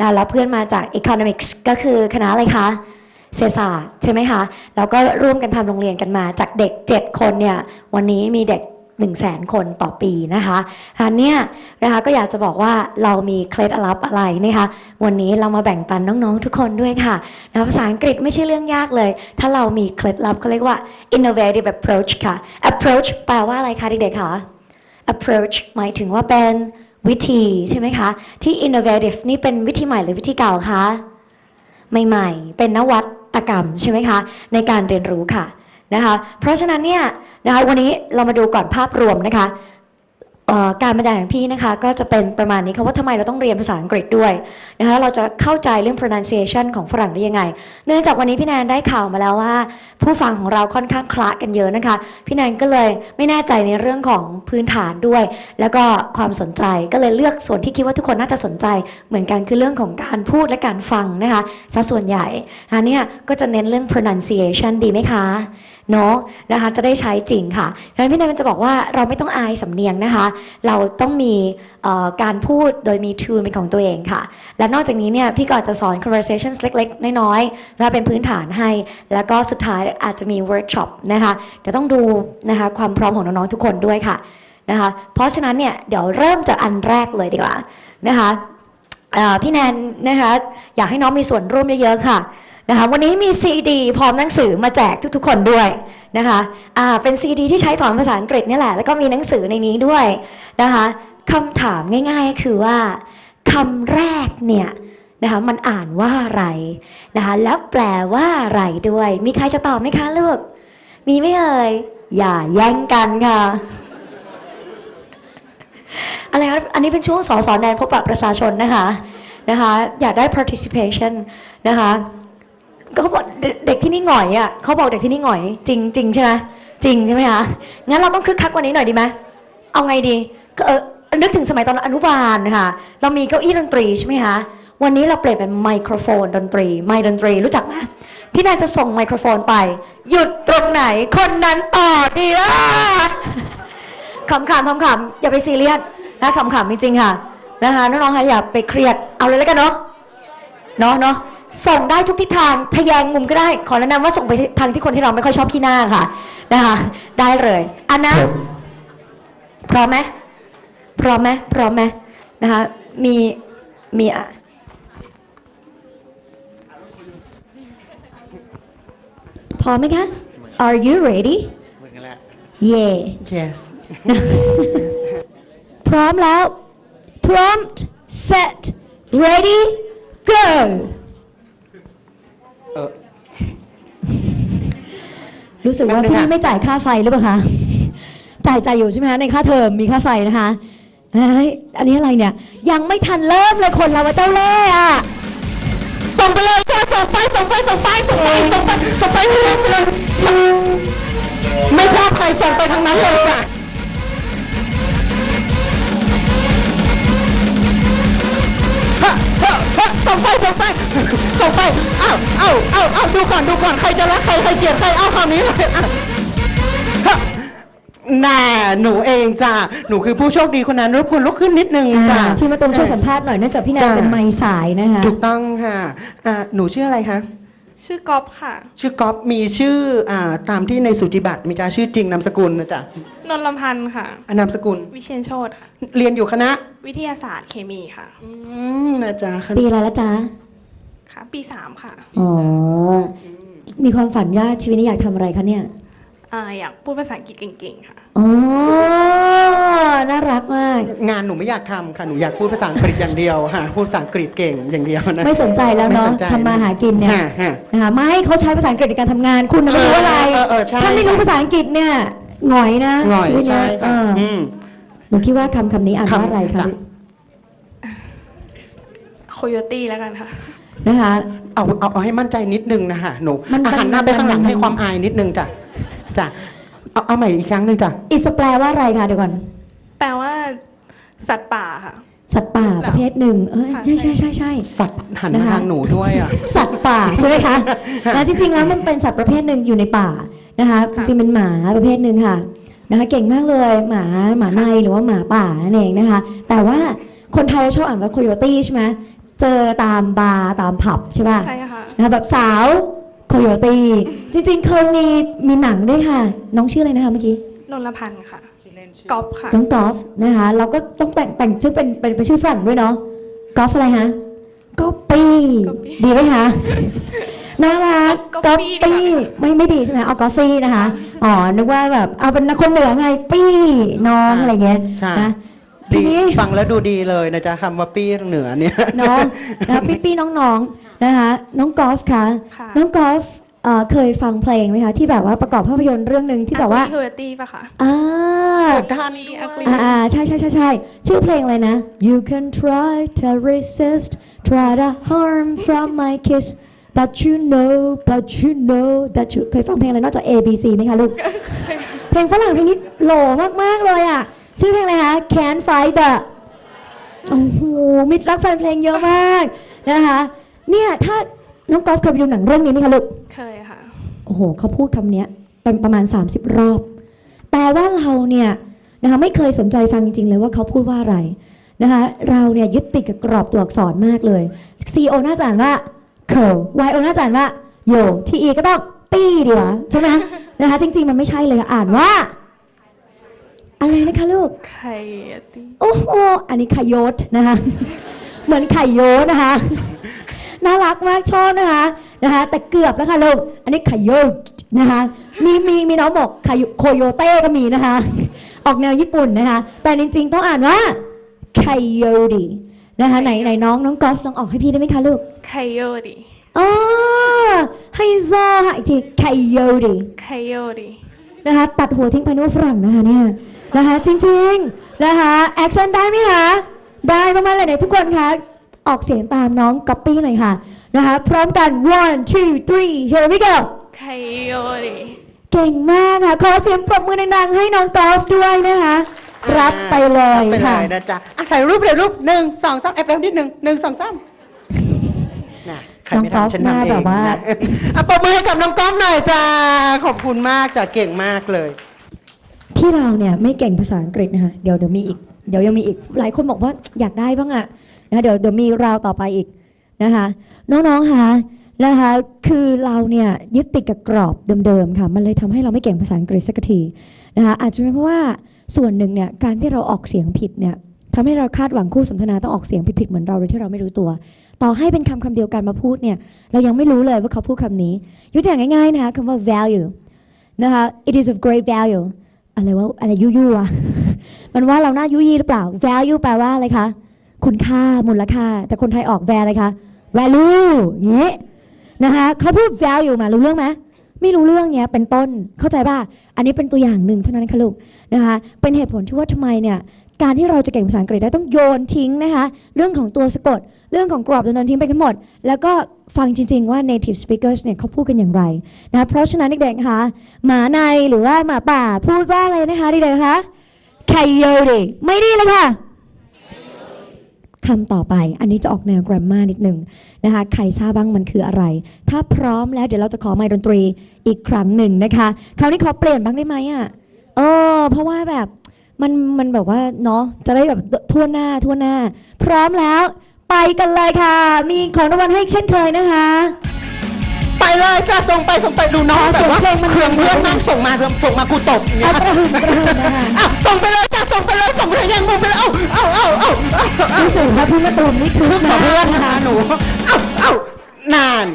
นะแล้วเพื่อนมาจาก Economics ก็คือคณะอะไรคะ เศรษฐศาสตร์ใช่ไหมคะ แล้วก็ร่วมกันทำโรงเรียนกันมาจากเด็ก 7 คนเนี่ย วันนี้มีเด็ก1 0 0 0 0แสนคนต่อปีนะคะอันเนี้ยนะคะก็อยากจะบอกว่าเรามีเคล็ดลับอะไรนะคะ วันนี้เรามาแบ่งปันน้องๆทุกคนด้วยค่ะนะภาษาอังกฤษไม่ใช่เรื่องยากเลย ถ้าเรามีเคล็ดลับเขาเรียกว่า innovative approach ค่ะ approach แปลว่าอะไรคะเด็กๆคะ approach หมายถึงว่าเป็น วิธีใช่ไหมคะ ที่ innovative นี่เป็นวิธีใหม่หรือวิธีเก่าคะใหม่ๆ เป็นนวัตกรรมใช่ไหมคะในการเรียนรู้ค่ะนะคะ เพราะฉะนั้นเนี่ยนะคะวันนี้เรามาดูก่อนภาพรวมนะคะ การบรรยายของพี่นะคะก็จะเป็นประมาณนี้ค่ะว่าทำไมเราต้องเรียนภาษาอังกฤษด้วยนะคะเราจะเข้าใจเรื่อง pronunciation ของฝรั่งได้ยังไง เนื่องจากวันนี้พี่แนนได้ข่าวมาแล้วว่า ผู้ฟังของเราค่อนข้างคละกันเยอะนะคะ พี่แนนก็เลยไม่แน่ใจในเรื่องของพื้นฐานด้วย แล้วก็ความสนใจก็เลยเลือกส่วนที่คิดว่าทุกคนน่าจะสนใจ เหมือนกันคือเรื่องของการพูดและการฟังนะคะซะส่วนใหญ่อันนี้ก็จะเน้นเรื่อง pronunciation ดีไหมคะ เนาะนะคะจะได้ใช้จริงค่ะเพราะฉะนั้นพี่แนนจะบอกว่าเราไม่ต้องอายสำเนียงนะคะ เราต้องมีการพูดโดยมี tune เป็นของตัวเองค่ะ และนอกจากนี้เนี่ยพี่ก็อาจจะสอน conversations เล็ก ๆ น้อยๆนะเป็นพื้นฐานให้ แล้วก็สุดท้ายอาจจะมี workshop นะคะเดี๋ยวต้องดูนะคะความพร้อมของน้องๆทุกคนด้วยค่ะนะคะเพราะฉะนั้นเนี่ยเดี๋ยวเริ่มจากอันแรกเลยดีกว่านะคะพี่แนนนะคะอยากให้น้องมีส่วนร่วมเยอะๆค่ะ นะคะวันนี้มีซีดีพร้อมหนังสือมาแจกทุกๆ คนด้วยนะคะอ่าเป็นซีดีที่ใช้สอนภาษาอังกฤษนี่แหละ แล้วก็มีหนังสือในนี้ด้วยนะคะคำถามง่ายๆ คือว่าคำแรกเนี่ยนะคะมันอ่านว่าอะไรนะคะแล้วแปลว่าอะไรด้วย มีใครจะตอบไหมคะลูก มีไหมเอ่ยอย่าแย่งกันค่ะอะไรคะอันนี้เป็นช่วงสอสอนแนนพบปะประชาชนนะคะนะคะ อยากได้ participation นะคะ ก็เขาบอกเด็กเด็กที่นี่หงอยอะเขาบอกเด็กที่นี่หงอย จริงจริงใช่ไหมจริงใช่ไหมคะงั้นเราต้องคึกคักกว่านี้หน่อยดีไหมเอาไงดีก็เออนึกถึงสมัยตอนอนุบาลนะคะเรามีเก้าอี้ดนตรีใช่ไหมคะวันนี้เราเปลี่ยนเป็นไมโครโฟนดนตรี ไมค์ดนตรีรู้จักไหมพี่แนนจะส่งไมโครโฟนไป หยุดตรงไหนคนนั้นต่อดีละขำๆขำๆอย่าไปซีเรียสนะขำๆจริงๆค่ะนะคะน้องๆค่ะอย่าไปเครียดเอาเลยแล้วกันเนาะเนาะเนาะ ส่งได้ทุกทิศทางทะแยงมุมก็ได้ ขอแนะนำว่าส่งไปทางที่คนที่เราไม่ค่อยชอบขี้หน้าค่ะนะคะได้เลยอันนะครับพร้อมไหมพร้อมไหมพร้อมไหมนะคะมีมีอะพร้อมไหมคะ Are you ready เหมือนกันแหละ Yeah yes พร้อมแล้ว prompt set ready go เออ รู้สึกว่าแป๊บนึที่งนี่ค่ะไม่จ่ายค่าไฟหรือเปล่าคะ จ่ายจ่ายอยู่ใช่ไหมคะในค่าเทอมมีค่าไฟนะคะเฮ้ยอันนี้อะไรเนี่ย ยังไม่ทันเริ่มเลยคนเราว่าเจ้าเล่ห์อะส่งไปเลยจ้าส่งไปส่งไปส่งไปส่งไปส่งไปส่งไปเลยไปเลยไม่ชอบใครส่งไปทางนั้นเลย งไปเอ้าเอ้าเอ้าเอ้าดูก่อนดูก่อนใครจะรักใครใครเกลียดใครเอาคำนี้เลยอะฮะน่าหนูเองจ้ะหนูคือผู้โชคดีคนนั้นรบกวนลุกขึ้นนิดนึงจ้ะอ่าพี่มาตูมช่วยสัมภาษณ์หน่อยเนื่องจากพี่แนนจ้ะเป็นไมค์สายนะคะถูกต้องค่ะอ่าหนูชื่ออะไรคะชื่อก๊อฟค่ะ ชื่อก๊อฟมีชื่ออ่าตามที่ในสุจิบัตรมีการชื่อจริงนามสกุลนะจ๊ะนนท์ลำพันธ์ค่ะอะนามสกุล วิเชียนโชตค่ะ เรียนอยู่คณะ วิทยาศาสตร์เคมีค่ะ อืมนะจ๊ะคณะปีอะไรแล้วจ๊ะ ค่ะ ปีสามค่ะอ๋อ มีความฝันว่าชีวิตนี้อยากทำอะไรคะเนี่ย อ่าอยากพูดภาษาอังกฤษเก่งๆค่ะ อ๋อ น่ารักมาก งานหนูไม่อยากทำค่ะ หนูอยากพูดภาษาอังกฤษอย่างเดียวค่ะ พูดภาษาอังกฤษเก่งอย่างเดียวนะ ไม่สนใจแล้วเนาะไม่สนใจ ทำมาหากินเนี่ย ฮะฮะ นะคะไม่ให้เขาใช้ภาษาอังกฤษในการทำงานคุณน่ะไม่รู้อะไรเออเออใช่ ถ้าไม่รู้ภาษาอังกฤษเนี่ยหงอยนะหน่อยชีวิตเนี้ใช่ยเอค่ะออืมหนูคิดว่าคำคำนี้อ่านว่าอะไรคะจ้ะ โคโยตี้แล้วกันค่ะ นะคะ เอาเอาเอาให้มั่นใจนิดนึงนะคะหนูมันอาหันหน้าไปข้างหลังมัน ให้ความอายนิดนึงจ้ะจ้ะเอาเอาใหม่อีกครั้งหนึ่งจ้ะอิสแปลว่าอะไรคะเดี๋ยวก่อน แปลว่า สัตว์ป่าค่ะ สัตว์ป่าประเภทหนึ่งเออค่ะ ใช่ใช่ใช่ใช่ สัตว์หันนะมาคะ ทางหนูด้วยอะ สัตว์ป่าใช่ไหมคะนะจริงๆแล้วมันเป็นสัตว์ประเภทหนึ่งอยู่ในป่านะคะจริงๆเป็นหมาประเภทหนึ่งค่ะนะคะเก่งมากเลยหมาหมาในหรือว่าหมาป่านั่นเองนะคะ แต่ว่าคนไทยชอบอ่านว่าโคโยตี้ใช่ไหม เจอตามบาร์ตามผับใช่ป่ะใช่ค่ะนะคะแบบสาวโคโยตีจริงๆ เคยมีมีหนังด้วยค่ะ น้องชื่ออะไรนะคะเมื่อกี้นนลพันธ์ค่ะกอล์ฟค่ะน้องกอล์ฟนะคะเราก็ต้องแต่งแต่งชื่อเป็นเป็นเป็นชื่อฝรั่งด้วยเนาะกอล์ฟอะไรฮะก๊อปปี้ Copy ดีไหมคะน่ารัก Copy ก๊อปดีกปี้ว่าไม่ไม่ดีใช่ไหมเอากอฟฟี่นะคะอ๋อนึกว่าแบบเอาเป็นคนเหนือไงปี้น้องอะไรเงี้ยใช่นะ ทีดีนี้ ฟังแล้วดูดีเลยนะจ๊ะคำว่าปี้เหนือเนี่ยเนาะนะปี้ปี้น้องๆนะคะน้องกอล์ฟคะค่ะ น้องกอล์ฟเอ่อเคยฟังเพลงไหมคะที่แบบว่าประกอบภาพยนตร์เรื่องหนึ่งที่แบบว่าโคโยตี้ป่ะคะ อ่าท่านด้วย อ่าอ่าใช่ใช่ใช่ใช่ชื่อเพลงอะไรนะ You can try to resist try to harm from my kiss but you know but you know that you เคยฟังเพลงอะไรนอกจาก A B C ไหมคะลูก เพลงฝรั่งเพลงนี้โหล่มาก ๆ เลยอะ ชื่อเพลงอะไรคะ Can't Fight the โอ้โหมิตรรักแฟนเพลงเยอะมากนะคะเนี่ยถ้าน้องกอล์ฟเคยไปดูหนังเรื่องนี้ไหมคะลูกเคยค่ะ โอ้โหเขาพูดคำเนี้ยเป็นประมาณ 30 รอบ แปลว่าเราเนี่ยนะคะไม่เคยสนใจฟังจริงๆเลยว่าเขาพูดว่าอะไรนะคะเราเนี่ยยึดติดกับกรอบตัวอักษรมากเลย C O น่าจะอ่านว่า curl Y O น่าจะอ่านว่า yo T E ก็ต้องปี้ดีวะใช่ไหมนะคะจริง ๆ มันไม่ใช่เลยอ่านว่าอะไร นะคะลูกไคโยตี้โอ้โห อันนี้ไข่โยศนะคะ เหมือนไข่โยศนะคะ น่ารักมากชอบนะคะนะคะ แต่เกือบแล้วค่ะลูก อันนี้ไข่โยศนะคะ มีมีมีน้องบอกไข่โคโยเต้ก็มีนะคะ ออกแนวญี่ปุ่นนะคะ แต่จริงๆต้องอ่านว่าไคโยดีนะคะไหนไหนน้องน้องกอล์ฟลองออกให้พี่ได้ไหมคะลูกไคโยตี้อ๋อให้ซอค่ะอีกทีไคโยดีไคโยตี้ นะคะตัดหัวทิ้งไปนึกว่าฝรั่งนะคะเนี่ยนะคะจริงๆนะคะแอคเซนได้ไหมคะได้มากๆเลยเนี่ยทุกคนคะออกเสียงตามน้องก๊อปปี้หน่อยค่ะนะคะพร้อมกัน one two three here we go ไคโยตี้เก่งมากค่ะขอเสียงปรบมือดังๆให้น้องกอล์ฟด้วยนะคะรับไปเลยไปเลค่ะยนะจ๊ะอะถ่ายรูปถ่ายรูปหนึ่งสองสามแอปแป๊บนิดหนึ่งหนึ่งสองสามน่ะ ใครไม่น้องก๊อฟทำฉันหน้าทำเอแบงบว่านะอะปรบมือให้กับน้องก๊อฟหน่อยจ้าขอบคุณมากจ้ะเก่งมากเลย ที่เราเนี่ยไม่เก่งภาษาอังกฤษนะคะเดี๋ยวเดี๋ยวมีอีกเดี๋ยวยังมีอีกหลายคนบอกว่าอยากได้บ้างอะนะเดี๋ยวเดี๋ยวมีราวต่อไปอีกนะคะน้องๆคะนะคะคือเราเนี่ยยึดติดกับกรอบเดิมๆค่ะมันเลยทำให้เราไม่เก่งภาษาอังกฤษสักทีนะคะอาจจะเป็นเพราะว่าส่วนหนึ่งเนี่ยการที่เราออกเสียงผิดเนี่ย ทำให้เราคาดหวังคู่สนทนาต้องออกเสียงผิดๆเหมือนเราโดยที่เราไม่รู้ตัว ต่อให้เป็นคำคำเดียวกันมาพูดเนี่ย เรายังไม่รู้เลยว่าเขาพูดคำนี้ยกตัวอย่างง่ายๆนะคะคำว่า value นะคะ it is of great value อะไรว่าอะไรยุยๆวะมันว่าเราหน้ายุยี่หรือเปล่า value แปลว่าอะไรคะ คุณค่ามูลค่า แต่คนไทยออก val อะไรคะ value อย่างนี้นะคะเขาพูด value มารู้เรื่องไหมไม่รู้เรื่องเนี้ยเป็นต้นเข้าใจป่ะ อันนี้เป็นตัวอย่างหนึ่งเท่านั้นค่ะลูกนะคะเป็นเหตุผลที่ว่าทำไมเนี่ย การที่เราจะเก่งภาษาอังกฤษได้ต้องโยนทิ้งนะคะเรื่องของตัวสะกด เรื่องของกรอบโยนทิ้งไปกันหมด แล้วก็ฟังจริง ๆ ว่า native speakers เนี่ยเขาพูดกันอย่างไรนะะเพราะฉะนั้นเด็กๆคะหมาในหรือว่าหมาป่าพูดว่าอะไรนะคะเด็กๆคะ coyote ไม่ดีเลยค่ะคำต่อไป อันนี้จะออกแนว grammar นิดหนึ่งนะคะ ใครทราบบ้างมันคืออะไร ถ้าพร้อมแล้วเดี๋ยวเราจะขอไมค์ดนตรีอีกครั้งหนึ่งนะคะ คราวนี้ขอเปลี่ยนบ้างได้ไหมอะ เออ เพราะว่าแบบ มันมันแบบว่าเนาะจะได้แบบทั่วหน้าทั่วหน้า พร้อมแล้ว ไปกันเลยค่ะ มีของรางวัลให้อีกเช่นเคยนะคะ ไปเลยจ้าส่งไปส่งไปดูน้องขอแบเสียบงว่าเพลงมันเครื่องเพื่อนมากส่งมาส่งมากูตบอย่างเงี้เอายกระหึ่มกระหึ่มนะคะอ้าวส่งไปเลยจ้าส่งไปเลยส่งไปเลยยังมุมไปเลยเอ้าเอ้าเอ้าเอ้าเอ้ารู้สึกว่าพี่มะตูมนี่คือขอเพื่อนนะคะหนูเอ้าเอ้านาน